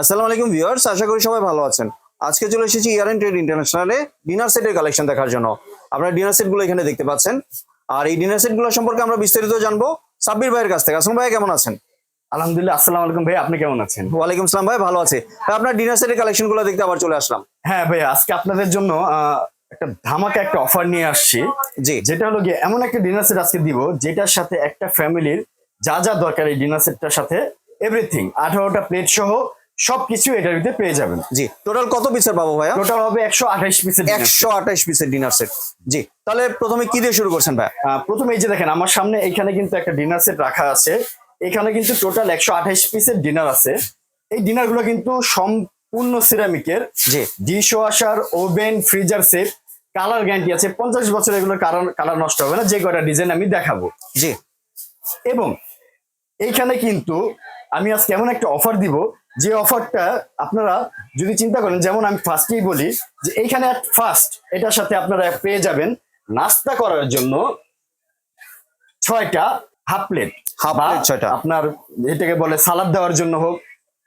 আসসালামু আলাইকুম ভিউয়ার্স আশা করি সবাই ভালো আছেন। আজকে চলে এসেছি ইয়ার এন্ড ট্রেড ইন্টারন্যাশনালে ডিনার সেটের কালেকশন দেখার জন্য। আপনারা ডিনার সেটগুলো এখানে দেখতে পাচ্ছেন। আর এই ডিনার সেটগুলো সম্পর্কে আমরা বিস্তারিত জানব সাব্বির ভাইয়ের কাছ থেকে। আসলাম ভাই কেমন আছেন? আলহামদুলিল্লাহ আসসালামু আলাইকুম ভাই আপনি কেমন আছেন? ওয়ালাইকুম আসসালাম ভাই ভালো আছে। ভাই, আপনার ডিনার সেটের কালেকশনগুলো দেখতে আবার চলে আসলাম। হ্যাঁ ভাই আজকে আপনাদের জন্য একটা ধামাকা একটা অফার নিয়ে আসছি। জি। যেটা হলো গিয়ে এমন একটা ডিনার সেট আজকে দিব যেটার সাথে একটা ফ্যামিলির যা যা দরকার এই ডিনার সেটটার সাথে এভরিথিং আঠারোটা প্লেট সহ সবকিছু এটার ভিতরে পেয়ে যাবেন। জি টোটাল কত পিসের পাবো ভাইয়া? টোটাল হবে একশো আঠাইশ পিসের একশো আঠাইশ পিসের ডিনার সেট জি তাহলে প্রথমে কি দিয়ে শুরু করছেন ভাই প্রথমে এই যে দেখেন আমার সামনে এখানে কিন্তু একটা ডিনার সেট রাখা আছে। এখানে কিন্তু টোটাল একশো আঠাইশ পিসের ডিনার আছে। এই ডিনারগুলো কিন্তু সম্পূর্ণ সিরামিকের জি। Dish washer oven freezer set colour guarantee আছে। পঞ্চাশ বছর এগুলো কালার কালার নষ্ট হবে না। যে কয়টা ডিজাইন আমি দেখাবো। জি। এবং এইখানে কিন্তু আমি আজকে এমন একটা অফার দিব যে অফারটা আপনারা যদি চিন্তা করেন যেমন আমি ফার্স্টেই বলি যে এইখানে ফার্স্ট এটার সাথে আপনারা পেয়ে যাবেন নাস্তা করার জন্য ছয়টা হাফ প্লেট plate ছয়টা। আপনার এটাকে বলে সালাদ দেওয়ার জন্য হোক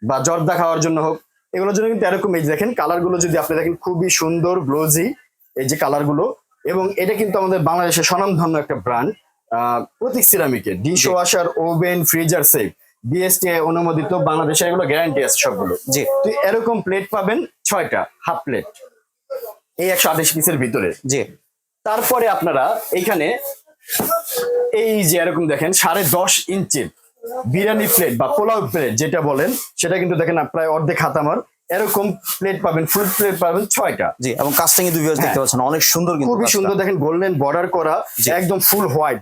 বা জর্দা খাওয়ার জন্য হোক এগুলোর জন্য কিন্তু এরকম এই দেখেন কালারগুলো যদি আপনি দেখেন খুবই সুন্দর গ্লোজি এই যে কালারগুলো এবং এটা কিন্তু আমাদের বাংলাদেশের স্বনামধন্য একটা brand Protik সিরামিকের dish washer oven freezer safe BSTI অনুমোদিত বাংলাদেশের এগুলো গ্যারান্টি আছে সবগুলো। জি। তো এরকম প্লেট পাবেন ছয়টা হাফ প্লেট এই একশো আঠাশ পিসের ভিতরে। জি। তারপরে আপনারা এইখানে এই যে এরকম দেখেন সাড়ে দশ ইঞ্চির বিরিয়ানি প্লেট বা পোলাও প্লেট যেটা বলেন সেটা কিন্তু দেখেন প্রায় অর্ধেক হাত আমার। এরকম প্লেট পাবেন ফুল প্লেট পাবেন ছয়টা। জি এবং কাস্টিং এ ভিউয়ার্স দেখতে পাচ্ছেন অনেক সুন্দর কিন্তু খুবই সুন্দর দেখেন গোল্ডেন বর্ডার করা। একদম ফুল হোয়াইট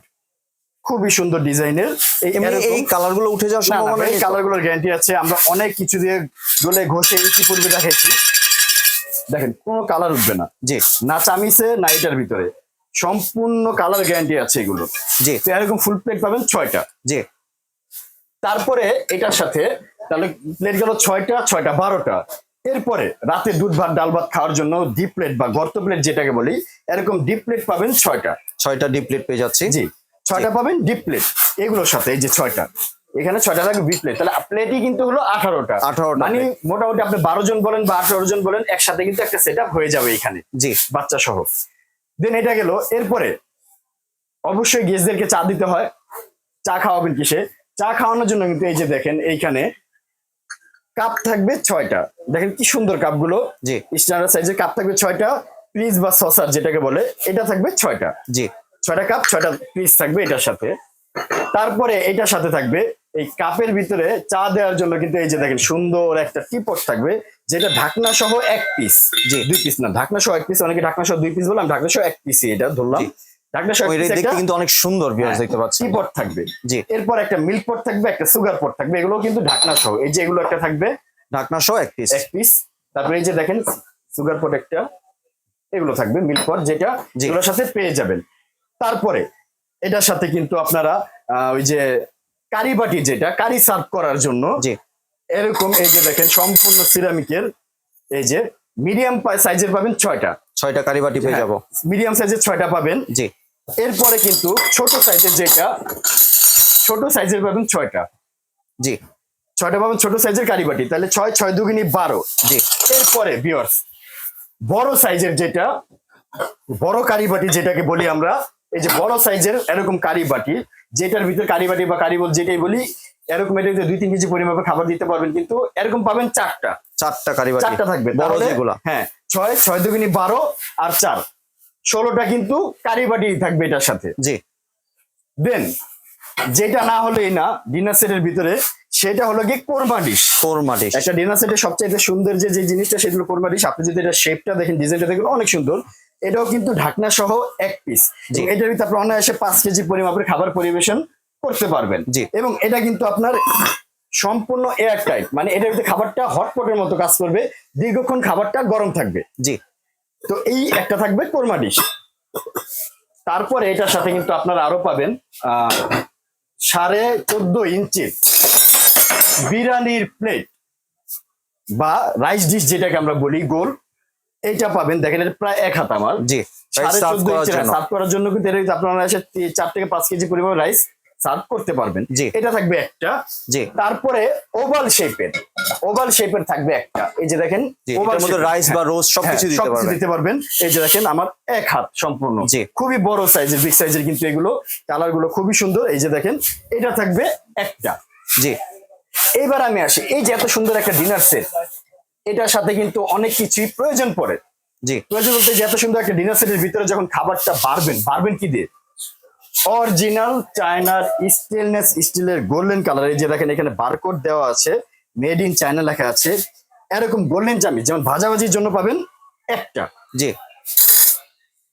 খুবই সুন্দর ডিজাইনের। এই কালারগুলো উঠে যাওয়ার সম্ভাবনা এই কালারগুলোর গ্যারান্টি আছে। আমরা অনেক কিছু দিয়ে গলে ঘষে ইঞ্চি পূর্বে দেখাইছি। দেখেন কোনো কালার উঠবে না। জি। না চামিসে না এটার ভিতরে। সম্পূর্ণ কালার গ্যারান্টি আছে এগুলো। জি। এরকম ফুল প্লেট পাবেন ছয়টা। জি। তারপরে এটার সাথে তাহলে প্লেট গেল ছয়টা ছয়টা বারোটা। এরপরে রাতে দুধ ভাত ডাল ভাত খাওয়ার জন্য ডিপ প্লেট বা গর্ত প্লেট যেটাকে বলি এরকম ডিপ প্লেট পাবেন ছয়টা। ছয়টা ডিপ প্লেট পেয়ে যাচ্ছি। জি। ছয়টা পাবেন ডিপ প্লেট এগুলোর সাথে এই যে ছয়টা। এখানে ছয়টা থাকবে ডিপ প্লেট তাহলে প্লেটই কিন্তু হলো আঠারোটা। 18টা মানে মোটামুটি আপনি বারো জন বলেন বা আঠারো জন বলেন একসাথে কিন্তু একটা সেট হয়ে যাবে এখানে। জি। বাচ্চা সহ। দেন এটা গেল এরপরে অবশ্যই গেস্টদেরকে চা দিতে হয়। চা খাওয়াবেন কিসে? চা খাওয়ানোর জন্য কিন্তু এই যে দেখেন এইখানে কাপ থাকবে ছয়টা। দেখেন কি সুন্দর কাপগুলো জি। স্ট্যান্ডার্ড সাইজের কাপ থাকবে ছয়টা। প্লিজ বা সসার যেটাকে বলে এটা থাকবে ছয়টা। জি। ছয়টা কাপ ছয়টা পিস থাকবে এটার সাথে। তারপরে এটার সাথে থাকবে এই কাপের ভিতরে চা দেওয়ার জন্য কিন্তু এই যে দেখেন সুন্দর একটা টিপট থাকবে যেটা ঢাকনা সহ এক পিস জি। দুই পিস না ঢাকনা সহ এক পিস অনেকে ঢাকনা সহ দুই পিস বললাম ঢাকনা সহ এক পিসই এটা ধরলাম। ঢাকনা সহ দেখতে কিন্তু অনেক সুন্দর ভিউয়ার্স দেখতে পাচ্ছি টিপট থাকবে। জি। এরপর একটা মিল্ক পট থাকবে একটা সুগার পট থাকবে এগুলো কিন্তু ঢাকনা সহ। এই যে এগুলো একটা থাকবে ঢাকনা সহ এক পিস এক পিস তারপরে এই যে দেখেন সুগার পট একটা এগুলো থাকবে মিল্ক পট যেটা জি। এগুলোর সাথে পেয়ে যাবেন। তারপরে এটার সাথে কিন্তু আপনারা আহ, ওই যে কারি বাটি যেটা কারি সার্ভ করার জন্য জি। এরকম এই যে দেখেন সম্পূর্ণ সিরামিকের এই যে মিডিয়াম সাইজের পাবেন ছয়টা। ছয়টা কারিবাটি পেয়ে যাব। মিডিয়াম সাইজের ছয়টা পাবেন। জি। এরপরে কিন্তু ছোট সাইজের যেটা ছোট সাইজের পাবেন ছয়টা। জি। ছয়টা পাবেন ছোট সাইজের কারিবাটি তাহলে ছয় ছয় দুগুনি বারো। জি। এরপরে বিয়ার্স বড় সাইজের যেটা বড় কারিবাটি যেটাকে বলি আমরা এই যে বড় সাইজের এরকম কারিবাটি যেটার ভিতরে কারিবাটি বা কারিবল যেটাই বলি এরকম এটা দুই তিন কেজি পরিমাপে খাবার দিতে পারবেন কিন্তু এরকম পাবেন চারটা। চারটা কারিবাটি চারটা থাকবে। বড় যেগুলা। হ্যাঁ ছয় ছয় দুগুনি বারো আর চার। ষোলোটা কিন্তু কারিবাটি থাকবে এটার সাথে। জি। দেন যেটা না হলেই না ডিনার সেটের ভিতরে সেটা হলো গিয়ে কোরমা ডিশ। কোরমা ডিশ। একটা ডিনার সেটের সবচেয়ে সুন্দর যে যে জিনিসটা সেগুলো কোরমা ডিশ। আপনি যদি এটা শেপটা দেখেন ডিজাইনটা দেখেন অনেক সুন্দর। এটাও কিন্তু ঢাকনা সহ এক পিস। এটার ভিতরে আপনি অনায়াসে পাঁচ কেজি পরিমাপের খাবার পরিবেশন করতে পারবেন। জি। এবং এটা কিন্তু আপনার সম্পূর্ণ এয়ার টাইট মানে এটার ভিতরে খাবারটা হটপটের মতো কাজ করবে দীর্ঘক্ষণ খাবারটা গরম থাকবে। জি। তো এই একটা থাকবে কোরমা ডিশ তারপরে এটার সাথে কিন্তু আপনারা আরও পাবেন আহ, সাড়ে চোদ্দ ইঞ্চির বিরিয়ানির প্লেট বা রাইস ডিশ যেটাকে আমরা বলি গোল। এইটা পাবেন দেখেন এটা প্রায় এক হাত আমার। জি সার্ভ করার জন্য। কিন্তু এটা আপনারা এসে চার থেকে পাঁচ কেজি পরিমাণ রাইস সার্ভ করতে পারবেন। জি। এটা থাকবে একটা। জি। তারপরে ওভাল শেপের ওভাল শেপের থাকবে একটা। এই যে দেখেন এটার মধ্যে রাইস বা রোজ সবকিছু হ্যাঁ, দিতে পারবেন। দিতে পারবেন। এই যে দেখেন আমার এক হাত সম্পূর্ণ। জি। খুবই বড় সাইজের বিগ সাইজের কিন্তু এগুলো। কালারগুলো খুবই সুন্দর। এই যে দেখেন এটা থাকবে একটা। জি। এইবার আমি আসি। এই যে এত সুন্দর একটা ডিনার সেট এটার সাথে কিন্তু অনেক কিছুই প্রয়োজন পড়ে। জি। প্রয়োজন বলতে যে এত সুন্দর একটা ডিনার সেটের ভিতরে যখন খাবারটা বাড়বেন বাড়বেন কি দিয়ে? অরিজিনাল চায়নার স্টেনলেস স্টিলের গোল্ডেন কালার এই যে দেখেন এখানে বারকোড দেওয়া আছে মেড ইন চায়না লেখা আছে। এরকম গোল্ডেন চামি যেমন ভাজাভাজির জন্য পাবেন একটা। জি।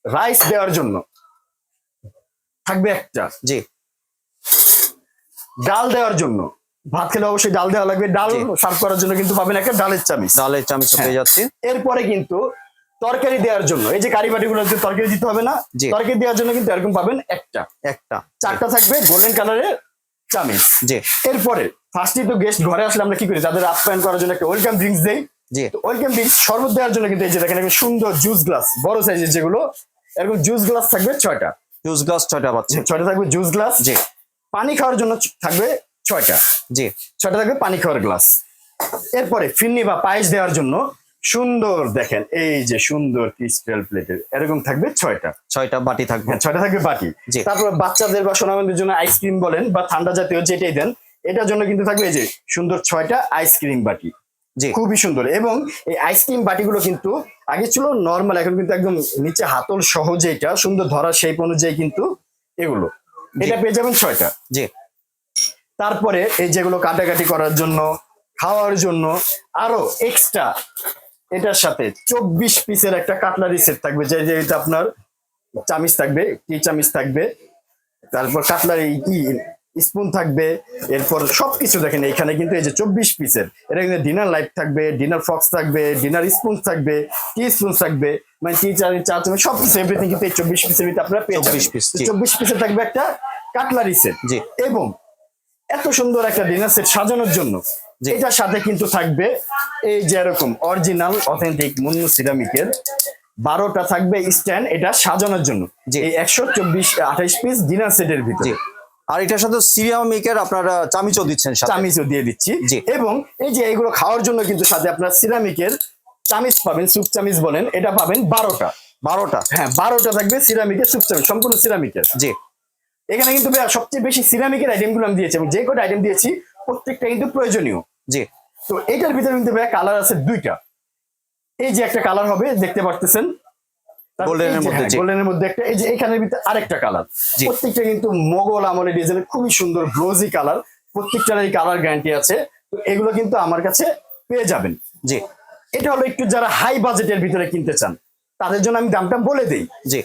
রাইস দেওয়ার জন্য থাকবে একটা। জি। ডাল দেওয়ার জন্য ভাত খেলে অবশ্যই ডাল দেওয়া লাগবে। ডাল। সার্ভ করার জন্য কিন্তু পাবেন একটা ডালের চামিচ। ডালের চামচ হ্যাঁ। পেয়ে যাচ্ছি। এরপরে কিন্তু তরকারি দেওয়ার জন্য এই যে কারি বাটিগুলো তরকারি দিতে হবে না। তরকারি দেওয়ার জন্য কিন্তু এরকম পাবেন একটা। একটা। চারটা থাকবে গোল্ডেন কালারের চামিচ। জি। এরপরে ফার্স্টলি তো গেস্ট ঘরে আসলে আমরা কি করি? তাদের আপ্যায়ন করার জন্য একটা ওয়েলকাম ড্রিঙ্কস দেই। জি। ওয়েলকাম ড্রিঙ্কস শরবত দেওয়ার জন্য কিন্তু এই যে দেখেন একটা সুন্দর জুস গ্লাস বড় সাইজের যেগুলো এরকম জুস গ্লাস থাকবে ছয়টা। জুস গ্লাস ছয়টা পাচ্ছি। ছয়টা থাকবে জুস গ্লাস জি। পানি খাওয়ার জন্য থাকবে ছয়টা। জি ছয়টা থাকবে পানি খাওয়ার গ্লাস এরপরে ফিন্নি বা পায়েস দেওয়ার জন্য সুন্দর দেখেন এই যে সুন্দর ক্রিস্টাল প্লেটের এরকম থাকবে ছয়টা। ছয়টা বাটি থাকবে। হ্যাঁ, ছয়টা থাকবে বাটি। তারপর বাচ্চাদের বা সোনামন্দির জন্য আইসক্রিম বলেন বা ঠান্ডা জাতীয় যেটাই দেন এটার জন্য কিন্তু থাকবে এই যে সুন্দর ছয়টা আইসক্রিম বাটি। জি। খুবই সুন্দর। এবং এই আইসক্রিম বাটিগুলো কিন্তু আগে ছিল নর্মাল এখন কিন্তু একদম নিচে হাতল সহ যেটা সুন্দর ধরা শেপ অনুযায়ী কিন্তু এগুলো। এটা পেয়ে যাবেন ছয়টা। জি। তারপরে এই যেগুলো কাটাকাটি করার জন্য খাওয়ার জন্য আরও এক্সট্রা এটার সাথে চব্বিশ পিসের একটা কাটলারি সেট থাকবে যে যে এটা আপনার চামিচ থাকবে টি চামিচ থাকবে তারপর কাটলারি কি স্পুন থাকবে এরপর সবকিছু দেখেন এখানে কিন্তু এই যে চব্বিশ পিসের এটা কিন্তু ডিনার লাইট থাকবে ডিনার ফক্স থাকবে ডিনার স্পুন থাকবে টি স্পুন থাকবে মানে টি চার চার চামচ সব কিছু এভরিথিং কিন্তু এই চব্বিশ পিসের ভিতরে আপনারা 24 piece, চব্বিশ পিসের থাকবে একটা কাটলারি সেট জি। এবং এত সুন্দর একটা ডিনার সেট সাজানোর জন্য। এটার সাথে কিন্তু থাকবে এই যে এরকম অরিজিনাল অথেন্টিক মুন্নু সিরামিকের বারোটা থাকবে স্ট্যান্ড এটা সাজানোর জন্য। যে এই একশো চব্বিশ আঠাইশ পিস ডিনার সেটের ভিতরে। আর এটার সাথে সিরামিকের মেকের আপনারা চামিচও দিচ্ছেন চামিচও দিয়ে দিচ্ছি। জি। এবং এই যে এগুলো খাওয়ার জন্য কিন্তু সাথে আপনার সিরামিকের চামিচ পাবেন সুপ চামিচ বলেন এটা পাবেন বারোটা। বারোটা। হ্যাঁ বারোটা থাকবে সিরামিকের সুপ চামিচ সম্পূর্ণ সিরামিকের। জি। এখানে কিন্তু সবচেয়ে বেশি সিরামিকের আইটেমগুলো আমি দিয়েছি এবং যে কটা আইটেম দিয়েছি প্রত্যেকটা কিন্তু প্রয়োজনীয়। জি। তো এটার ভিতরে কিন্তু ভাইয়া কালার আছে দুইটা। এই যে একটা কালার হবে দেখতে পারতেছেন? Golden মধ্যে, গোল্ডেনের মধ্যে একটা এই যে এখানের ভিতরে আরেকটা কালার প্রত্যেকটা কিন্তু মোগল আমলের ডিজাইনের খুবই সুন্দর গ্লোজি কালার প্রত্যেকটার এই কালার গ্যারান্টি আছে। তো এগুলো কিন্তু আমার কাছে পেয়ে যাবেন। জি। এটা হলো একটু যারা হাই বাজেটের ভিতরে কিনতে চান তাদের জন্য আমি দামটা বলে দিই। জি।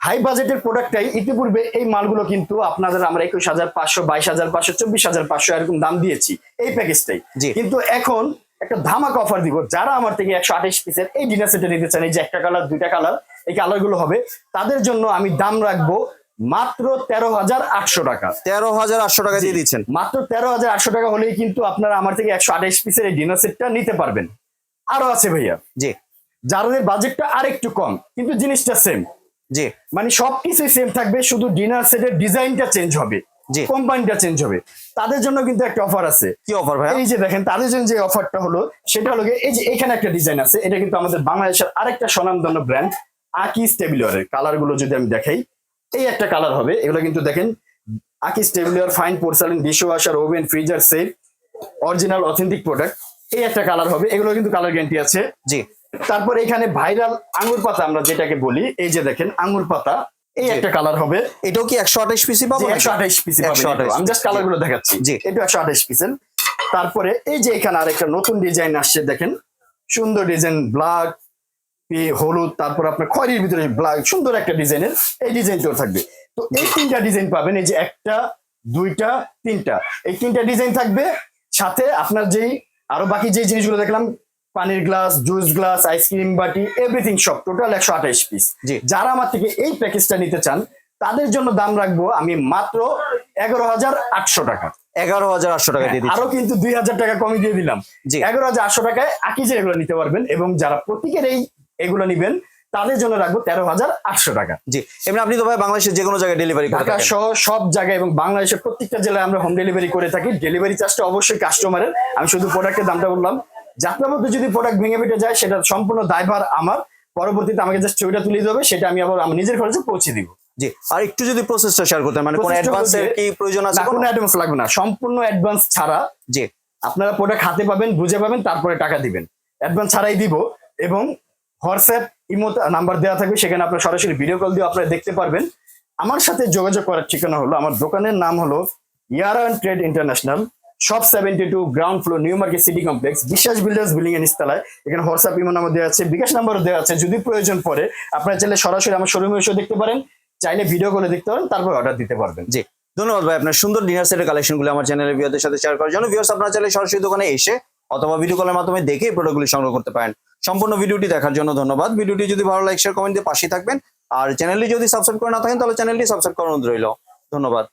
হাই বাজেটের প্রোডাক্টটাই ইতিপূর্বে এই মালগুলো কিন্তু আপনাদের আমরা একুশ হাজার পাঁচশো বাইশ হাজার পাঁচশো চব্বিশ হাজার পাঁচশো এরকম দাম দিয়েছি এই প্যাকেজটাই। কিন্তু এখন একটা ধামাক অফার দিব। যারা আমার থেকে একশো আঠাশ পিসের এই ডিনার সেটে নিতে চান এই যে একটা কালার দুইটা কালার এই কালারগুলো হবে তাদের জন্য আমি দাম রাখব মাত্র তেরো হাজার আটশো টাকা। তেরো হাজার আটশো টাকা দিয়ে দিচ্ছেন। মাত্র তেরো হাজার আটশো টাকা হলেই কিন্তু আপনারা আমার থেকে একশো আঠাশ পিসের এই ডিনার সেটটা নিতে পারবেন। আরও আছে ভাইয়া। জি। যাদের বাজেটটা আর একটু কম কিন্তু জিনিসটা সেম জি। মানে সবকিছুই সেম থাকবে শুধু ডিনার সেটের ডিজাইনটা চেঞ্জ হবে জি। কোম্পানিটা চেঞ্জ হবে। তাদের জন্য কিন্তু একটা অফার আছে। কি অফার ভাই এই যে দেখেন তাদের জন্য যে অফারটা হলো সেটা হলো এই যে এখানে একটা ডিজাইন আছে এটা কিন্তু আমাদের বাংলাদেশের আরেকটা স্বনামধন্য ব্র্যান্ড আকিস টেবিলিয়ারের কালারগুলো যদি আমি দেখাই এই একটা কালার হবে। এগুলো কিন্তু দেখেন আকিস tableware fine porcelain dish washer oven freezer set original authentic product এই একটা কালার হবে। এগুলো কিন্তু কালার গ্যারান্টি আছে। জি। তারপর এখানে ভাইরাল আঙ্গুর পাতা আমরা যেটাকে বলি এই যে দেখেন আঙ্গুর পাতা এই একটা কালার হবে। এটাও কি একশো আঠাশ পিসি পাবো? একশো আঠাইশ পিস 128 আমি জাস্ট কালারগুলো দেখাচ্ছি। জি। এটা একশো আঠাইশ পিসের তারপরে এই যে এখানে আরেকটা নতুন ডিজাইন আসছে দেখেন। সুন্দর ডিজাইন ব্ল্যাক হলুদ তারপর আপনার খয়েরির ভিতরে ব্ল্যাক সুন্দর একটা ডিজাইনের এই ডিজাইনটাও থাকবে। তো এই তিনটা ডিজাইন পাবেন এই যে একটা দুইটা তিনটা। এই তিনটা ডিজাইন থাকবে। সাথে আপনার যেই আরও বাকি যে জিনিসগুলো দেখলাম পানির glass juice glass ice cream বাটি এভরিথিং সব টোটাল একশো আঠাইশ পিস। যারা আমার থেকে এই প্যাকেজটা নিতে চান তাদের জন্য দাম রাখব আমি মাত্র এগারো হাজার আটশো টাকা। এগারো হাজার আটশো টাকা দিয়ে আরও কিন্তু দুই হাজার টাকা কমই দিয়ে দিলাম। এগারো হাজার আটশো টাকায় আকিজের এগুলো নিতে পারবেন এবং যারা প্রতীকের এই এগুলো নিবেন তাদের জন্য রাখব তেরো হাজার আটশো টাকা। জি এমনি আপনি তো ভাই বাংলাদেশের যে কোনো জায়গায় ডেলিভারি ঢাকা সহ সব জায়গায় এবং বাংলাদেশের প্রত্যেকটা জেলায় আমরা হোম ডেলিভারি করে থাকি। ডেলিভারি চার্জটা অবশ্যই কাস্টমারের আমি শুধু প্রোডাক্টের দামটা বললাম। যাত্রার মধ্যে যদি প্রোডাক্ট ভেঙে ফেটে যায় সেটা সম্পূর্ণ দায়ভার আমার। পরবর্তীতে আমাকে জাস্ট ছবিটা তুলে দেবে সেটা আমি আবার আমার নিজের খরচে পৌঁছে দিব। জি আর একটু যদি প্রসেসটা শেয়ার করতেন মানে কোন অ্যাডভান্সের বলতে- কি প্রয়োজন আছে কোনো অ্যাডভান্স লাগবে না। সম্পূর্ণ অ্যাডভান্স ছাড়া জি। আপনারা প্রোডাক্ট হাতে পাবেন বুঝে পাবেন তারপরে টাকা দিবেন। অ্যাডভান্স ছাড়াই দিব এবং হোয়াটসঅ্যাপ ইমো নাম্বার দেওয়া থাকবে সেখানে আপনার সরাসরি ভিডিও কল দিয়ে আপনারা দেখতে পারবেন। আমার সাথে যোগাযোগ করার ঠিকানা হলো আমার দোকানের নাম হলো Yara and trade international. Shop seventy two ground floor new market city complex Biswas builders building এর নিস্তালায়। এখানে হোয়াটসঅ্যাপ ইমো নাম্বার দেওয়া আছে, বিকাশ নাম্বারও দেওয়া আছে। যদি প্রয়োজন পড়ে, আপনারা চাইলে সরাসরি আমার শোরুমে এসে দেখতে পারেন। চাইলে ভিডিও কলে দেখতে পারেন, তারপর অর্ডার দিতে পারবেন। জি। ধন্যবাদ ভাই, আপনার সুন্দর ডিনার সেটের কালেকশনগুলো আমার চ্যানেলের ভিউয়ারদের সাথে শেয়ার করার জন্য। ভিউয়ার্স আপনারা চাইলে সরাসরি দোকানে এসে অথবা ভিডিও কলের মাধ্যমে দেখে প্রোডাক্টগুলি সংগ্রহ করতে পারেন। সম্পূর্ণ ভিডিওটি দেখার জন্য ধন্যবাদ। ভিডিওটি যদি ভালো লাইক শেয়ার কমেন্ট দিয়ে পাশে থাকবেন। আর চ্যানেলটি যদি সাবস্ক্রাইব করে না থাকেন, তাহলে চ্যানেলটি সাবস্ক্রাইব অনুরোধ রইল। ধন্যবাদ।